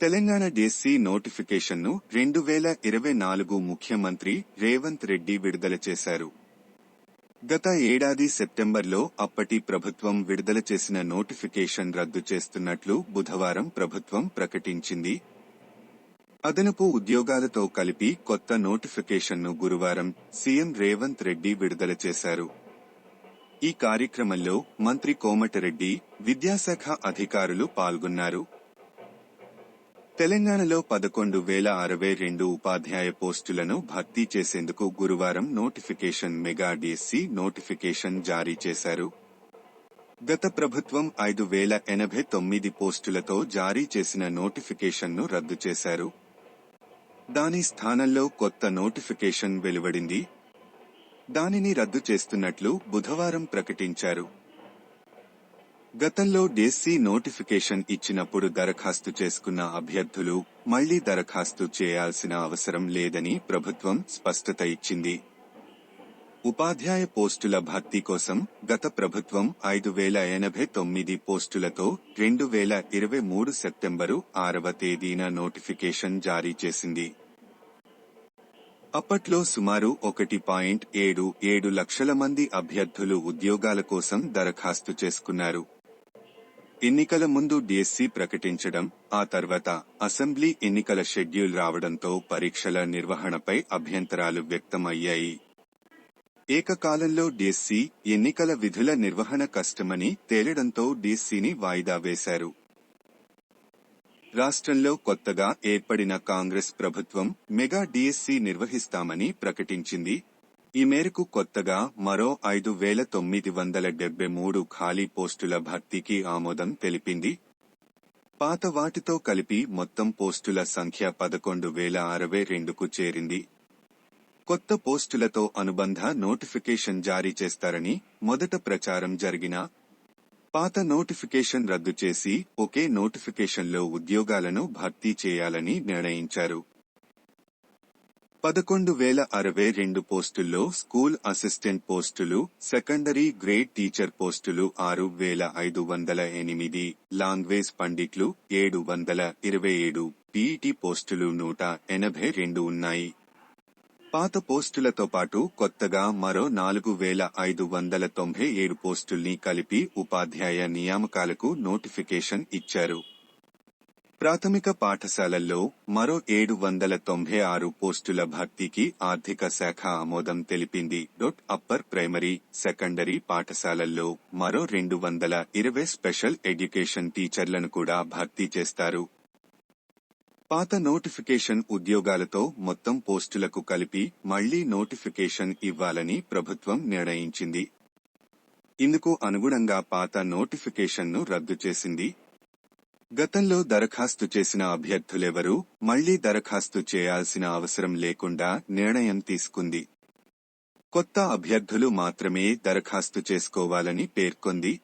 Telangana DSC నోటిఫికేషన్ను రెండు వేల ఇరవై నాలుగు ముఖ్యమంత్రి రేవంత్ రెడ్డి విడుదల చేశారు. గత ఏడాది సెప్టెంబర్లో అప్పటి ప్రభుత్వం విడుదల చేసిన నోటిఫికేషన్ రద్దు చేస్తున్నట్లు బుధవారం ప్రభుత్వం ప్రకటించింది. అదనపు ఉద్యోగాలతో కలిపి కొత్త నోటిఫికేషన్ను గురువారం సీఎం రేవంత్ రెడ్డి విడుదల చేశారు. ఈ కార్యక్రమంలో మంత్రి కోమటిరెడ్డి విద్యాశాఖ అధికారులు పాల్గొన్నారు. తెలంగాణలో పదకొండు వేల అరవై రెండు ఉపాధ్యాయ పోస్టులను భర్తీ చేసేందుకు గురువారం నోటిఫికేషన్ మెగా డిఎస్సి నోటిఫికేషన్ జారీ చేశారు. గత ప్రభుత్వం ఐదు వేల ఎనభై తొమ్మిది పోస్టులతో జారీ చేసిన నోటిఫికేషన్ను రద్దు చేశారు. దాని స్థానంలో కొత్త నోటిఫికేషన్ వెలువడింది. దానిని రద్దు చేస్తున్నట్లు బుధవారం ప్రకటించారు. గతంలో డేసీ నోటిఫికేషన్ ఇచ్చినప్పుడు దరఖాస్తు చేసుకున్న అభ్యర్థులు మళ్ళీ దరఖాస్తు చేయాల్సిన అవసరం లేదని ప్రభుత్వం స్పష్టత ఇచ్చింది. ఉపాధ్యాయ పోస్టుల భర్తీ కోసం గత ప్రభుత్వం ఐదు వేల ఎనభై తొమ్మిది పోస్టులతో రెండు వేల ఇరవై మూడు సెప్టెంబరు ఆరవ తేదీన నోటిఫికేషన్ జారీ చేసింది. అప్పట్లో సుమారు ఒకటి పాయింట్ ఏడు ఏడు లక్షల మంది అభ్యర్థులు ఉద్యోగాల కోసం దరఖాస్తు చేసుకున్నారు. ఎన్నికల ముందు డిఎస్సి ప్రకటించడం ఆ తర్వాత అసెంబ్లీ ఎన్నికల షెడ్యూల్ రావడంతో పరీక్షల నిర్వహణపై అభ్యంతరాలు వ్యక్తమయ్యాయి. ఏకకాలంలో డిఎస్సి ఎన్నికల విధుల నిర్వహణ కష్టమని తేలడంతో డిఎస్సిని వాయిదా వేశారు. రాష్ట్రంలో కొత్తగా ఏర్పడిన కాంగ్రెస్ ప్రభుత్వం మెగా డిఎస్సి నిర్వహిస్తామని ప్రకటించింది ఈ మేరకు కొత్తగా మరో ఐదు వేల తొమ్మిది వందల డెబ్బై మూడు ఖాళీ పోస్టుల భర్తీకి ఆమోదం తెలిపింది. పాత వాటితో కలిపి మొత్తం పోస్టుల సంఖ్య పదకొండు వేల అరవై రెండుకు చేరింది. కొత్త పోస్టులతో అనుబంధ నోటిఫికేషన్ జారీ చేస్తారని మొదట ప్రచారం జరిగిన పాత నోటిఫికేషన్ రద్దు చేసి ఒకే నోటిఫికేషన్లో ఉద్యోగాలను భర్తీ చేయాలని నిర్ణయించారు. పదకొండు వేల అరవై రెండు పోస్టుల్లో స్కూల్ అసిస్టెంట్ పోస్టులు సెకండరీ గ్రేడ్ టీచర్ పోస్టులు ఆరు వేల ఐదు వందల ఎనిమిది లాంగ్వేజ్ పండిట్లు ఏడు వందల ఇరవై ఏడు పీఈటీ పోస్టులు నూట ఎనభై రెండు ఉన్నాయి. పాత పోస్టులతో పాటు కొత్తగా మరో నాలుగు వేల ఐదు వందల తొంభై ఏడు పోస్టుల్ని కలిపి ఉపాధ్యాయ నియామకాలకు నోటిఫికేషన్ ఇచ్చారు. ప్రాథమిక పాఠశాలల్లో మరో ఏడు వందల తొంభై ఆరు పోస్టుల భర్తీకి ఆర్థిక శాఖ ఆమోదం తెలిపింది. డొట్ అప్పర్ ప్రైమరీ సెకండరీ పాఠశాలల్లో మరో రెండు వందల ఇరవై స్పెషల్ ఎడ్యుకేషన్ టీచర్లను కూడా భర్తీ చేస్తారు. పాత నోటిఫికేషన్ ఉద్యోగాలతో మొత్తం పోస్టులకు కలిపి మళ్ళీ నోటిఫికేషన్ ఇవ్వాలని ప్రభుత్వం నిర్ణయించింది. ఇందుకు అనుగుణంగా పాత నోటిఫికేషన్ను రద్దు చేసింది. గతంలో దరఖాస్తు చేసిన అభ్యర్థులెవరూ మళ్ళీ దరఖాస్తు చేయాల్సిన అవసరం లేకుండా నిర్ణయం తీసుకుంది. కొత్త అభ్యర్థులు మాత్రమే దరఖాస్తు చేసుకోవాలని పేర్కొంది